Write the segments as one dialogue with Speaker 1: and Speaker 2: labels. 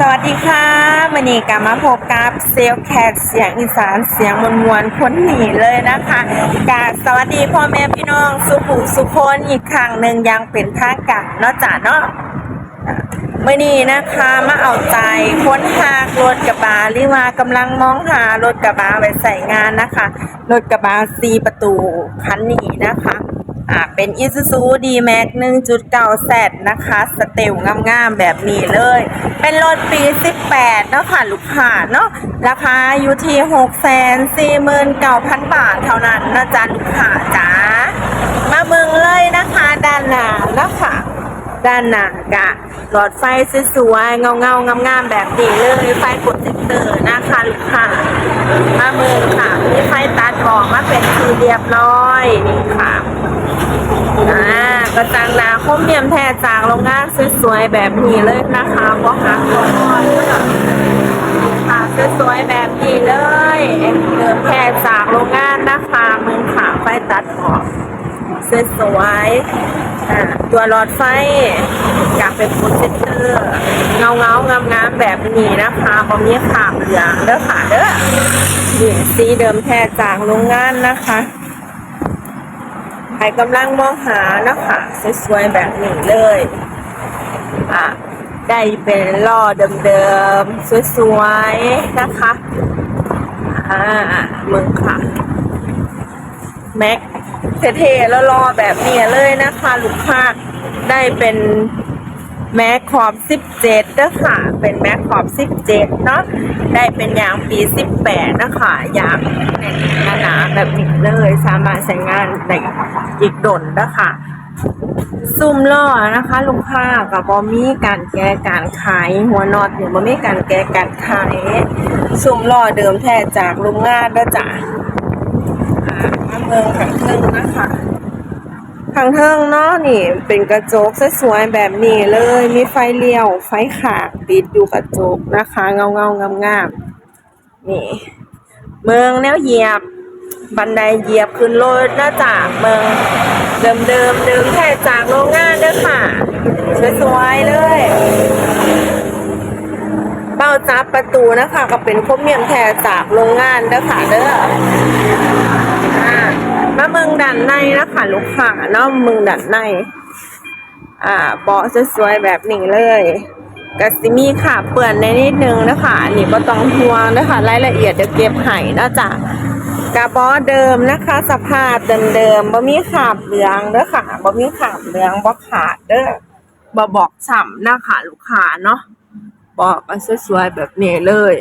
Speaker 1: สวัสดีค่ะวันนี้กลับมาพบกับเซลแคทเสียงอีสานเสียงมวลมวลคนหนีเลยนะคะกาสวัสดีพ่อแม่พี่น้องสุขุสุคนอีกครั้งหนึ่งยังเป็นท่าการเนาะจ้ะเนาะเมื่อนี้นะคะมาเอาใจค้นหารถกระบะหรือว่ากำลังมองหารถกระบะไว้ใส่งานนะคะรถกระบะสีประตูคันนี้นะคะ อ่าเป็น Isuzu D-Max 1.9 Z นะคะ สเตลงามๆแบบนี้เลย เป็นรถปี 18 เนาะค่ะ ลูกค้าเนาะราคาอยู่ที่ 649,000 บาทเท่านั้นนะจ๊ะ ลูกค้าจ๋ามาเมืองเลยนะคะ ด้านหน้าเนาะค่ะด้านหน้ากะหลอดไฟสวยๆเงาๆงามๆแบบนี้เลยไฟกดเซ็นเตอร์นะคะลูกค้ามาเมืองค่ะมีไฟตัดออกมาเป็นทีเรียบร้อยนี่ค่ะ อ่ากระจังนาคมเนียมแท้จากโรงงานสวยๆแบบนี้เลยนะคะเพราะหาตัวอ่อนค่ะสวยๆแบบนี้เลยเดิมแท้จากโรงงานนะคะมึงขาไฟตัดออกสวยๆตัวหลอดไฟอยากเป็นโปรเจคเตอร์ เงาเงาๆงามแบบนี้นะคะบอมีขาเหลืองเด้อค่ะเด้อนี่สีเดิมแท้จากโรงงานนะคะ รกำลังมองหานะคะสวยๆแบบนี้เลย อะ ได้เป็นล่อเดิมๆ สวยๆ นะคะ อ่ามึงค่ะ แม็กเท่ๆแล้วรอแบบนี้เลยนะคะ ลูกค้าได้เป็นแม็กขอบ 17เด้อค่ะ เป็นแม็กขอบ17 เนาะได้เป็นยางปี 18 นะคะยางหนาๆแบบนี้เลยสามารถใช้งานได้อีกดนนะคะซุ่มล่อนะคะ ลูกค้ากับบอมี่การแก้การขายหัวน็อตเนี่บอมี่การแก้การขายซุ่มล่อเดิมแท้จากโรงงานเด้อจ้ะมาเมืองขังเทิงนะคะ ขังเทิงเนาะนี่ เป็นกระจกสวยๆแบบนี้เลย มีไฟเลี้ยว ไฟขางติดอยู่กระจกนะคะ เงาเงางามงามๆนี่ เมืองแนวเหยียบ บันไดเหยียบขึ้นรถนะจ๊ะเมือง เดิมเดิมๆเดิมแท้จากโรงงานเด้อค่ะ สวยๆเลยเบ้าจับประตูนะคะ ก็เป็นคมเมียมแท้จากโรงงานเด้อค่ะเด้ออ่า มาเมืองดันในนะคะลูกค้าเนาะเมืองดันใน อ่าเบาะสวยๆแบบนี้เลยกะสิมีค่ะเปื่อนในนิดนึงนะคะอันนี้ก็ต้องห่วงนะคะรายละเอียดเดี๋ยวเก็บให้นะจ๊ะกระบาะเดิมนะคะ สภาพเดิมๆบ่มีขาบเหลืองเด้อค่ะบ่มีขาบเหลืองบ่ขาดเด้อบ่บอกฉ่ำนะคะลูกค้าเนาะบอกสวยๆแบบนี้เลย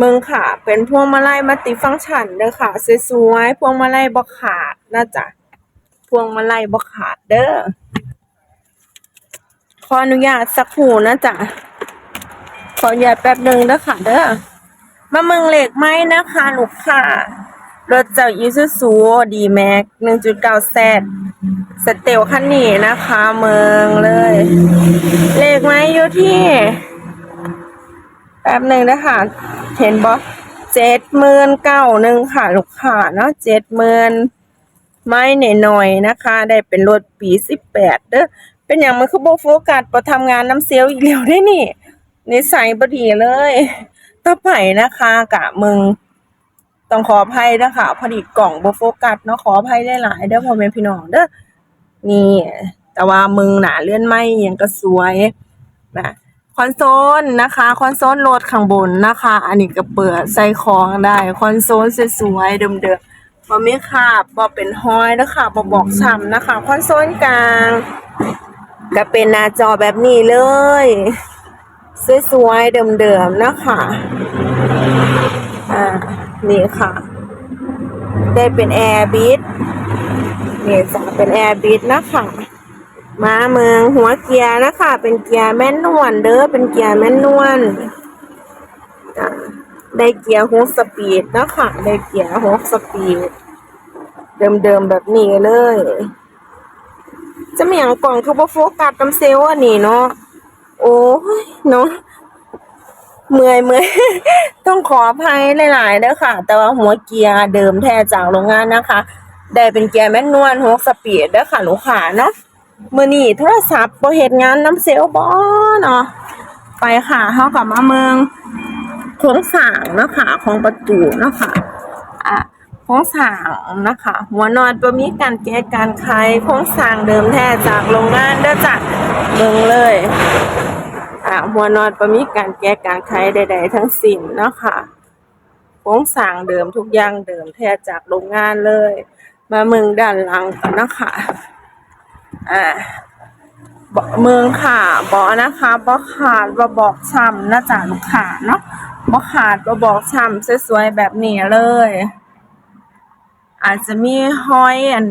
Speaker 1: มึงค่ะ เป็นพวงมาลัยมัติฟังก์ชันเด้อค่ะ สวยๆ พวงมาลัยบ่ขาดนะจ๊ะ พวงมาลัยบ่ขาดเด้อ ขออนุญาตสักครู่นะจ๊ะ ขออนุญาตแป๊บหนึ่งเด้อค่ะ เด้อ มาเมืองเหล็กไหมนะคะลูกค่ะ รถเจ้าอีซูซูดีแม็ก1.9แซดสเตลคันนี้นะคะ เมืองเลย เหล็กไหมอยู่ที่ ป๊บหนึ่งนะคะเห็นบอเจ็ดหมื่นเก้าหนึ่งค่ะ ลูกค้าเนาะเจ็ดหมื่นไม่หน่อยๆนะคะ ได้เป็นรถปีสิบแปดเด้อเป็นอย่างมันคือโบโฟกัสพอทำงานน้ำเซลล์อีกแล้วได้นี่นิสัยบดีเลยต่อไปนะคะกะมึงต้องขออภัยนะคะพอดีกล่องโบโฟกัสเนาะขออภัยหลายๆเด้อพ่อแม่พี่น้องเด้อนี่ แต่ว่ามึงหนาเลื่อนไม่ยังก็สวยนะ คอนโซลนะคะ คอนโซลรถข้างบนนะคะ อันนี้ก็เปิดใส่ของได้ คอนโซลสวยๆเดิมๆบ่มีขาบบ่เป็นห้อยนะคะบ่บอกช้ำนะคะ คอนโซลกลาง ก็เป็นหน้าจอแบบนี้เลย สวยๆเดิมๆนะคะอ่านี่ค่ะ ได้เป็นแอร์บิดนี่จะเป็นแอร์บิดนะคะ มาเมืองหัวเกียร์นะคะ เป็นเกียร์แม่นวลเด้อเป็นเกียร์แม่นวลได้เกียร์หกสปีดนะคะได้เกียร์หกสปีดเดิมๆแบบนี้เลย จะมีอย่างกล่องคือบ่โฟกัสตำเซลอันนี้เนาะโอ้ยเนาะเมื่อยเมื่อยต้องขออภัยหลายๆเด้อค่ะ แต่ว่าหัวเกียร์เดิมแท้จากโรงงานนะคะ ได้เป็นเกียร์แมนนวลหกสปีดเด้อค่ะลูกค้าเนาะ มือนี้โทรศัพท์บ่เฮ็ดงานน้ำเซลบ่เนาะไปค่ะเฮากลับมาเมืองโครงสางนะคะของประตูนะคะอะโครงสางนะคะ หัวนอนบ่มีการแก้การไขโครงสางเดิมแท้จากโรงงานเด้อจ้ะเบิ่งเลยอะหัวนอนบ่มีการแก้การไขใด ๆ ทั้งสิ้นนะคะโครงสางเดิมทุกอย่างเดิมแท้จากโรงงานเลย มาเมืองด้านหลังนะคะ อ่าเมืองค่ะบอนะคะบ่ขาดบ่บอกช้ำนะจ๊ะลูกค้าเนาะบ่ขาดบ่บอกช้ำสวยๆแบบนี้เลย อาจจะมีห้อยอัน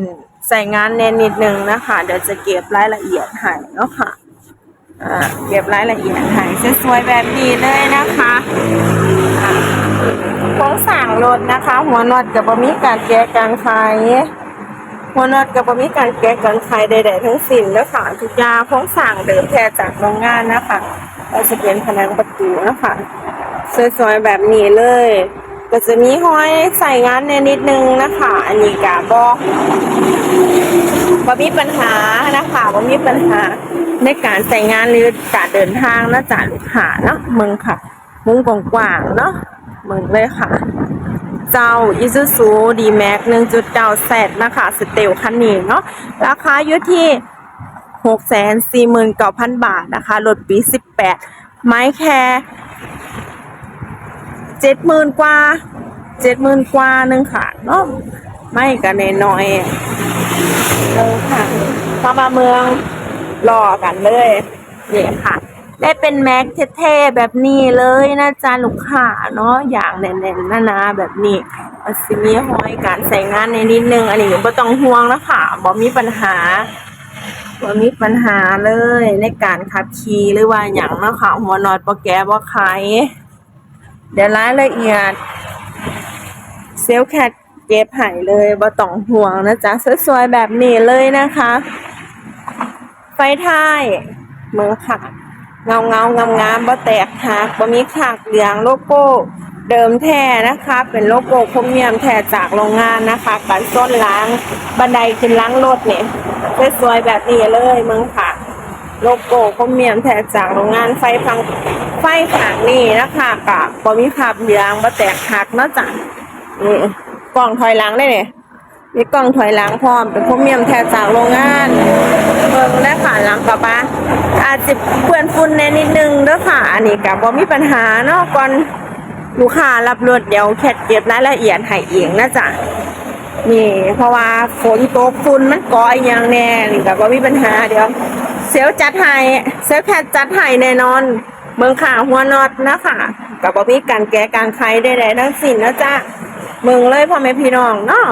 Speaker 1: ใส่งานแน่นนิดนึงนะคะ เดี๋ยวจะเก็บรายละเอียดให้เนาะค่ะอ่าเก็บรายละเอียดให้สวยๆแบบนี้เลยนะคะอ่าโครงสร้างรถนะคะ หัวน็อตกับบมีการแก้การไข หัวน็อตกับมีการแก้การไขใด ๆ ทั้งสิ้นแล้วค่ะทุกยางโครงสร้างเดิมแท้จากโรงงานนะคะเราจะเป็นผนังประตูนะคะสวยๆแบบนี้เลย ก็จะมีห้อยใส่งานในนิดนึงนะคะ อันนี้กาบอกบ่มีปัญหานะคะบ่มีปัญหาในการใส่งานหรือการเดินทางนะจ๊ะลูกค้าเนาะมึงค่ะ มึงกว้างๆเนาะมึงเลยค่ะ เจ้า Isuzu D-Max 1.9 Z นะคะ สเตลคันนี้เนาะ ราคาอยู่ที่ 649,000 บาทนะคะ รถปี 18 ไม้แค่70,000กว่า70,000กว่าหนึ่งค่ะเนาะไม่กันน้อยเออค่ะเข้ามาเมืองรอกันเลยเนี่ค่ะ ได้เป็นแม็กเท่ๆแบบนี้เลยนะจ๊ะลูกค้าเนาะอย่างแน่นๆหนาๆแบบนี้อาสิมีห้อยการใส่งานในนิดนึง อันนี้บ่ต้องห่วงนะคะบ่มีปัญหาบ่มีปัญหาเลยในการขับขี่หรือว่าอย่างนะค่ะหัวนอดบ่แก้บ่ไขเดี๋ยวรายละเอียด เซลแคทเก็บหายเลยบ่ต้องห่วงนะจ๊ะสวยๆแบบนี้เลยนะคะ ไฟท้ายเมืองค่ะ เงาเงางามงามบ่แตกหักบ่มีขากเหลืองโลโก้เดิมแท้นะคะ เป็นโลโก้พรมเมียมแท้จากโรงงานนะคะการส้นล้างบันไดขึ้นล้างรถเนี่ยสวยๆแบบนี้เลยเมืองค่ะ โลโก้พรมเมียมแท้จากโรงงานไฟฟังไฟขางนี่นะคะกะบ่มีขากเหลืองบ่แตกหักนะจ๊ะนี่กล่องถอยหลังได้เนี่ยมีกล่องถอยหลังพร้อมเป็นพวกเมียมแทนจากโรงงาน บิ่งได้ค่ะหลังกระบะอาจจะเปื้อนฝุ่นแน่นิดนึงเด้อค่ะ อันนี้กับบ่มีปัญหาเนาะก่อนลูกค้ารับรถเดี๋ยวแคทเก็บรายละเอียดให้เองนะจ๊ะนี่ เพราะว่าฝนตกฝุ่นมันก่อยอย่างแน่นี่กับบ่มีปัญหาเดี๋ยวเซลจัดให้เซลแคทจัดให้แน่นอนเมืองขาหัวน็อตนะคะกับบ่มีการแก้การไขใดๆทั้งสิ้นนะจ๊ะเมึงเลยพ่อแม่พี่น้องเนาะ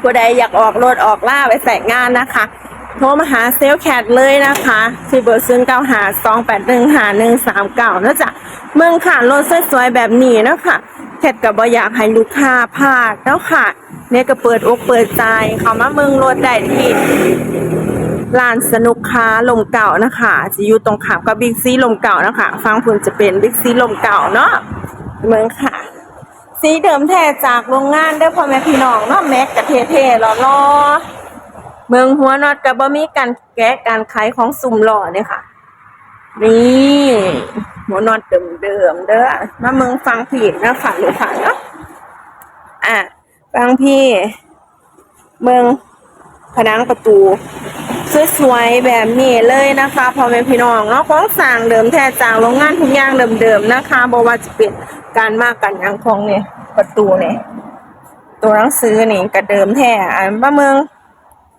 Speaker 1: ผู้ใดอยากออกรถออกล่าไปใส่งานนะคะ โทรมาหาเซลแคทเลยนะคะที่เบอร์ซึ่งเก้าหาสองแปดหนึ่งหาหนึ่งสามเก้านะจ๊ะเมืองค่ะรถสวยๆแบบนี้นะคะแคทกับบอยากให้ลูกค้าพลาดเนาะค่ะเนี่ยก็เปิดอกเปิดใจเขามาเมืองรถได้ที่ร้านสนุกค้าลมเก่านะคะ จะอยู่ตรงขามกับบิ๊กซีลมเก่านะคะฟังคุณจะเป็นบิ๊กซีลมเก่าเนาะเมืองค่ะ สีเดิมแท้จากโรงงานเด้พ่อแม่พี่น้องเนาะแม็กกะเท่ๆหล่อๆ เมืองหัวน็อตกับบะมีการแกะการไขของสุ่มหล่อเนี่ยค่ะ นี่หัวน็อตเดิมๆเด้อมาเมืองฟังผิดนะค่ะลูกค้าเนาะอะฟังพี่ เมืองผนังประตูสวยๆแบบนี้เลยนะคะพ่อแม่พี่น้องเนาะของสร้างเดิมแท้จากโรงงานทุกอย่างเดิมๆนะคะบอกว่าจะเป็นการมากกันยังของเนี่ยประตูเนี่ยตัวหนังสือนี่ก็เดิมแท้อันมาเมือง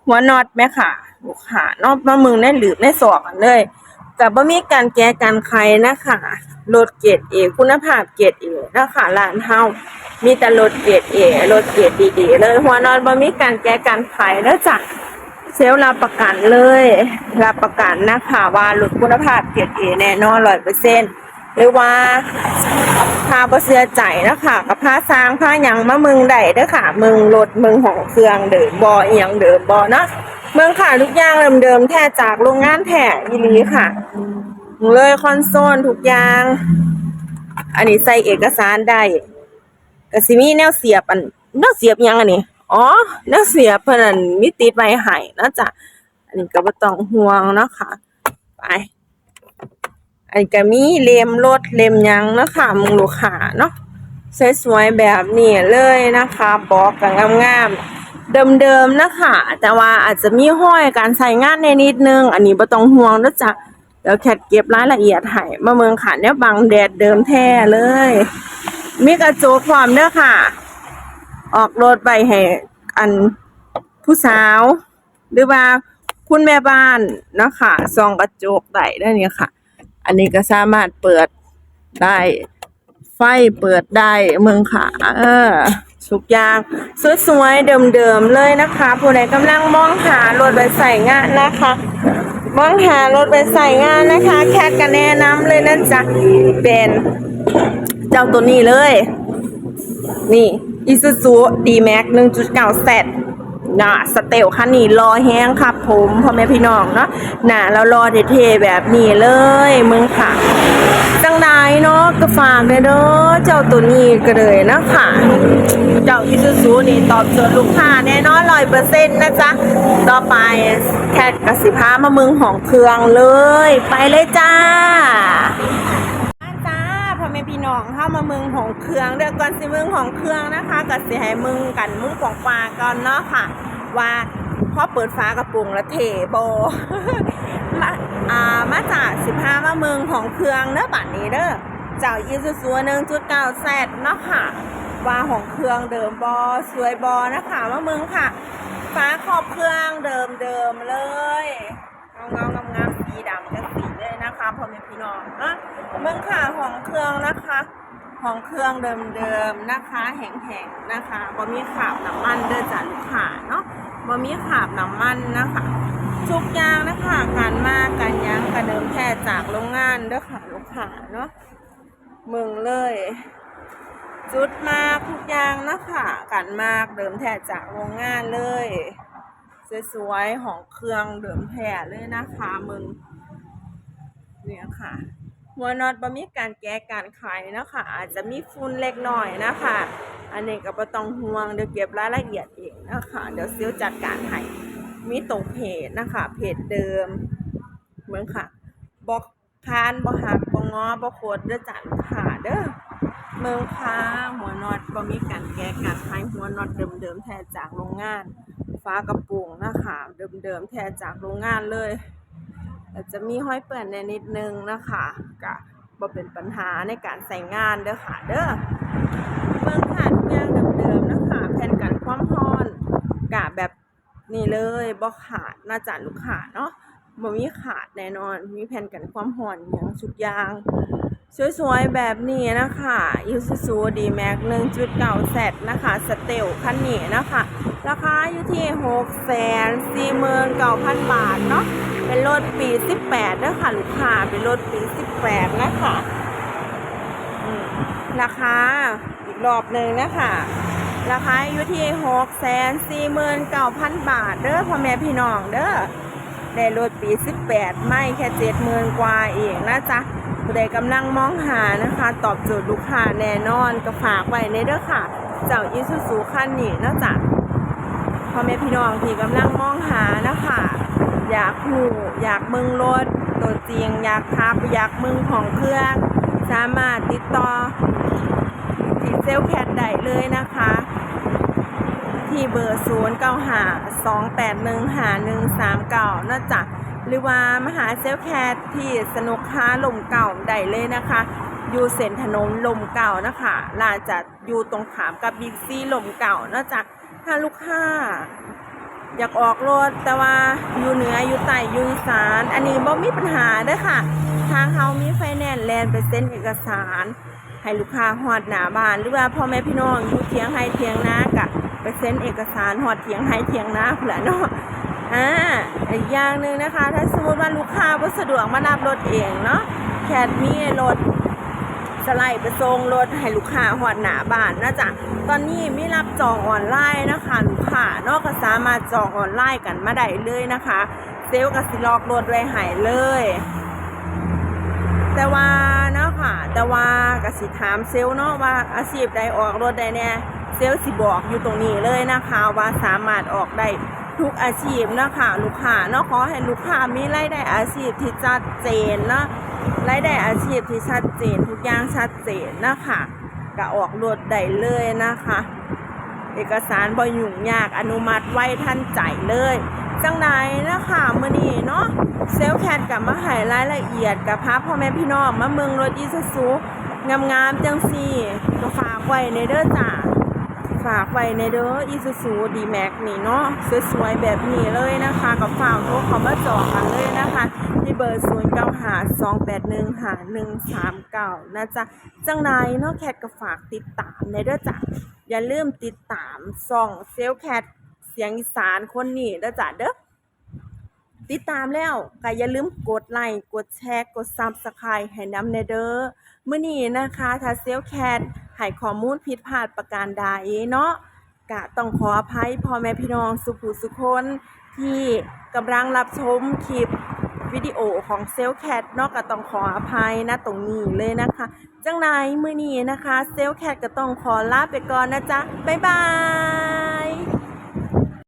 Speaker 1: หัวน็อตแม่ค่ะลูกค้านาะมามืองในหลืบในศอกกันเลยกับบ่มีการแก้การไขนะคะรถเกรดเอคุณภาพเกรดเอนะคะร้านเฮามีแต่รถเกรดเอรถเกรดดีๆเลยหัวน็อตบ่มีการแก้การไขแล้วจ้ะเซลล์รับประกันเลยรับประกันนะคะว่าหลุดคุณภาพเกรติเอแน่นอนร้อยเปอร์เซ็นต์ หรือว่าพาบ่เสื้อใจนะคะกับพาสร้างพายังมาเมืองใดเด้อค่ะมืองรถมืองของเครื่องเดิมบ่อียงเดิมบ่เนาะเมืองค่ะทุกอย่างเดิมๆแท้จากโรงงานแท้อีหลีค่ะเลยคอนโซลทุกอย่าง อันนี้ใส่เอกสารได้ก็สิมีแนวเสียบอันแนวเสียบยังอันนี้อ๋อแนวเสียบเพิ่นอันมีติดไว้ให้นะจ๊ะอันนี้ก็บ่ต้องห่วงเนาะค่ะไป อันก็มีเล่มรถเล่มยังเนาะค่ะมึงลูกค้าเนาะสวยๆแบบนี้เลยนะคะบอกกันงามๆเดิมๆนะคะ แต่ว่าอาจจะมีห้อยการใส่งานในนิดนึง อันนี้บ่ต้องห่วงเด้อจ้ะเดี๋ยวแคทเก็บรายละเอียดให้มาเมืองค่ะเนี่ยบังแดดเดิมแท้เลย มีกระจกความเด้อค่ะ ออกรถไปให้อันผู้สาว หรือว่าคุณแม่บ้านเนาะค่ะส่องกระจกได้ได้เนี่ยค่ะ อันนี้ก็สามารถเปิดได้ ไฟเปิดได้เมืองค่ะเออทุกอย่างสวยๆเดิมๆเลยนะคะ ผู้ใดกำลังมองหารถไปใส่งานนะคะมองหารถไปใส่งานนะคะ แคทก็แนะนำเลยนะจ๊ะเป็นเจ้าตัวนี้เลย นี่ Isuzu D-Max 1.9 Z น่ะสเตลคันนี้รอแห้งครับผมพ่อแม่พี่น้องเนาะน่ะแล้วรอเท่ๆแบบนี้เลยมึงค่ะจังไดเนาะก็ฝากเลยเด้อเจ้าตัวนี้ก็เลยนะคะเจ้า Isuzu นี่ตอบโจทย์ลูกค้าแน่นอนร้อยเปอร์เซ็นต์นะจ๊ะต่อไปแคทกสิพามามืองของเครื่องเลย ไปเลยจ้า แม่พี่น้องเข้ามาเมืองของเครื่องเดี๋ยวก่อนสิเมืองของเครื่องนะคะก็สิให้มึงกันมึงของฟ้าก่อนเนาะค่ะ ว่าพอเปิดฟ้ากระปุงแล้วเทโบมาอ่ามาจาก15มาเมืองของเครื่องเด้อบัดนี้เด้อเจ้าอีซูซู1.9แซดเนาะค่ะว่าของเครื่องเดิมบอสวยบอนะคะมาเมืองค่ะ ฟ้าขอบเครื่องเดิมเดิมเลยเงาเงางาม นะคะพ่อแม่พี่น้องเนาะเมืองค่ะของเครื่องนะคะของเครื่องเดิมเดิมๆนะคะ แห้งๆนะคะบ่มีขาบน้ำมันเด้อจ้ะลูกค้าเนาะบ่มีขาบน้ำมันนะคะทุกอย่างนะคะการมาการยั้งการเดิมแท้จากโรงงานเด้อค่ะลูกค้าเนาะเมืองเลยจุดมากทุกอย่างนะคะกันมากเดิมแท้จากโรงงานเลยสวยๆของเครื่องเดิมแท้เลยนะคะมึง เนี่ยค่ะ หัวน็อตบ่มีการแก้การไขนะคะอาจจะมีฝุ่นเล็กน้อยนะคะ อันนี้ก็บ่ต้องห่วงเดี๋ยวเก็บรายละเอียดเองนะคะ เดี๋ยวซิลจัดการให้มีตรงเพจนะคะ เพจเดิมเหมือนค่ะบอกคานบ่หักบ่งอบ่โคตรเด้อจ้ะลูกค้าเด้อเมืองค้าหัวน็อตบ่มีการแก้การคลายหัวน็อตเดิมๆแท้จากโรงงาน ฟ้ากระโปรงนะคะเดิมๆแท้จากโรงงานเลย อาจจะมีห้อยเปื่อนในนิดนึงนะคะกะบ่เป็นปัญหาในการใส่งานเด้อค่ะเด้อเมืองค่ะทุกอย่างเดิมๆนะคะแผ่นกันความร้อนกะแบบนี้เลยบ่ขาดน่าจะลูกขาดเนาะบ่มีขาดแน่นอน มีแผ่นกันความห่อนอย่างทุกอย่าง สวยๆ แบบนี้นะคะ Isuzu D-Max 1.9 Z นะคะ สเตลคันนี้นะคะ ราคาอยู่ที่649,000บาทเนาะ เป็นรถปี18นะคะลูกค้า เป็นรถปี18นะคะราคาอีกรอบหนึ่งนะคะ ราคาอยู่ที่649,000บาท เด้อพ่อแม่พี่น้องเด้อ ได้รถปี18ไม่แค่70,000กว่าเองนะจ๊ะ ผู้ใดกำลังมองหานะคะ ตอบโจทย์ลูกค้าแน่นอนก็ฝากไว้ในเด้อค่ะ เจ้าอีซูซูคันนี้นะจ๊ะพ่อแม่พี่น้องที่กำลังมองหานะคะ อยากหูอยากมึงรถตัวจริงอยากทับอยากมึงของเครื่อง สามารถติดต่อที่เซลแคทได้เลยนะคะ ที่เบอร์ 0 9 5 2 8 1 5 1 3 9นะจ๊ะ หรือว่ามหาเซลแคทที่สนุกค้าลมเก่าได้เลยนะคะ อยู่เส้นถนนลมเก่านะคะลานจะอยู่ตรงขามกับบิ๊กซีลมเก่านะจ๊ะถ้าลูกค้าอยากออกรถแต่ว่าอยู่เหนืออยู่ใต้อยู่อีสาน อันนี้บ่มีปัญหาเด้อค่ะ ทางเฮามีไฟแนนซ์แลนไปเซ็นเอกสาร ให้ลูกค้าฮอดหน้าบ้าน หรือว่าพ่อแม่พี่น้องอยู่เทียงให้เทียงนากะไปเซ็นเอกสารฮอดเทียงให้เทียงนาเพื่อเนาะ อ่าอีกอย่างหนึ่งนะคะ ถ้าสมมติว่าลูกค้าบ่สะดวกมารับรถเองเนาะแคทมีรถสไลด์ไปส่งรถให้ลูกค้าหอดหนาบ้านนะจ๊ะตอนนี้มีรับจองออนไลน์นะคะลูกค้านอกก็สามารถจองออนไลน์กันมาได้เลยนะคะ เซลกับสิลอกรถไว้ให้เลย แต่ว่าเนาะค่ะ แต่ว่ากสิถามเซลเนาะว่าอาชีพใดออกรถใดเนี่ยเซลลสิบอกอยู่ตรงนี้เลยนะคะว่าสามารถออกได้ ทุกอาชีพนะค่ะลูกค้าเนาะขอให้ลูกค้ามีรายได้อาชีพที่ชัดเจนเนาะรายได้อาชีพที่ชัดเจน ทุกอย่างชัดเจนนะค่ะก็ออกรถได้เลยนะคะ เอกสารบ่ยุ่งยากอนุมัติไว้ทันใจเลย จังไหนนะคะมื้อนี้เนาะเซลแคทกับมาให้รายละเอียดกับพาพ่อแม่พี่น้องมาเมืองรถอีซูซูงามๆจังซี่ก็ฝากไว้ในเด้อจ้า ฝากไว้ในเด้ออีซูซูดีแม็กนี่เนาะสวยๆแบบนี้เลยนะคะ กับฝากโทรเขามาจองกันเลยนะคะ ที่เบอร์ศูนย์เกาหาสองแปดหนึ่งหาหนึ่งสามเก้านะจ๊ะจังไหนเนาะแคทกับฝากติดตามในเด้อจ้ะอย่าลืมติดตามส่องเซลลแคทเสียงอีสานคนนี้เด้อจ้ะเด้อ ติดตามแล้วก็อย่าลืมกดไลค์กดแชร์ กดซับสไครต์ให้นำในเด้อมื้อนี้นะคะถ้าเซลแคทให้ข้อมูลผิดพลาดประการใดเนาะกะต้องขออภัยพ่อแม่พี่น้องสุขุสุคนที่กำลังรับชมคลิปวิดีโอของเซลแคทเนาะก็ต้องขออภัยนะตรงนี้เลยนะคะ จังไหนมื้อนี้นะคะเซลลแคทก็ต้องขอลาไปก่อนนะจ๊ะ บ๊ายบาย